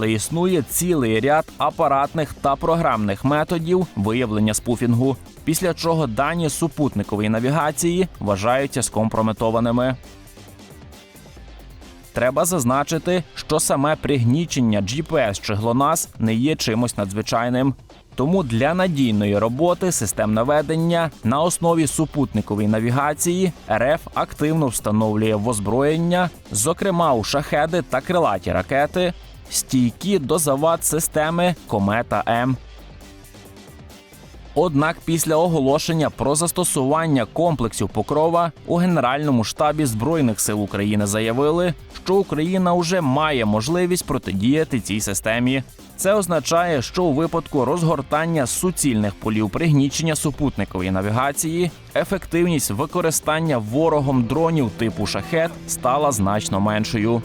Але існує цілий ряд апаратних та програмних методів виявлення спуфінгу, після чого дані супутникової навігації вважаються скомпрометованими. Треба зазначити, що саме пригнічення GPS чи GLONASS не є чимось надзвичайним. Тому для надійної роботи систем наведення на основі супутникової навігації РФ активно встановлює в озброєння, зокрема у шахеди та крилаті ракети, стійкі до завад системи Комета М. Однак після оголошення про застосування комплексів Покрова у Генеральному штабі Збройних сил України заявили, що Україна вже має можливість протидіяти цій системі. Це означає, що у випадку розгортання суцільних полів пригнічення супутникової навігації ефективність використання ворогом дронів типу шахет стала значно меншою.